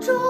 终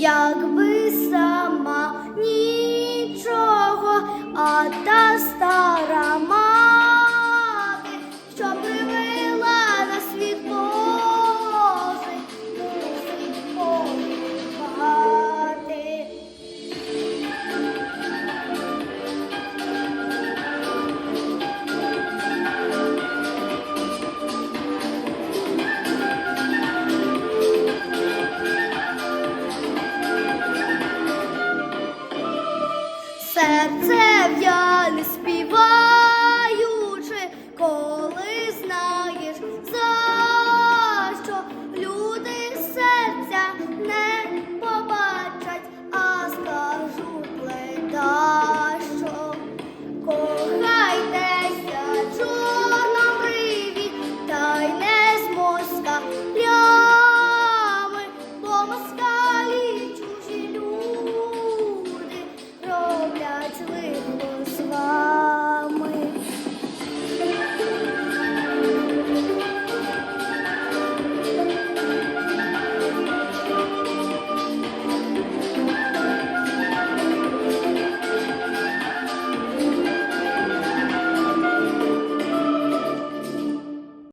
якби сама нічого, а та стара. серцем я не.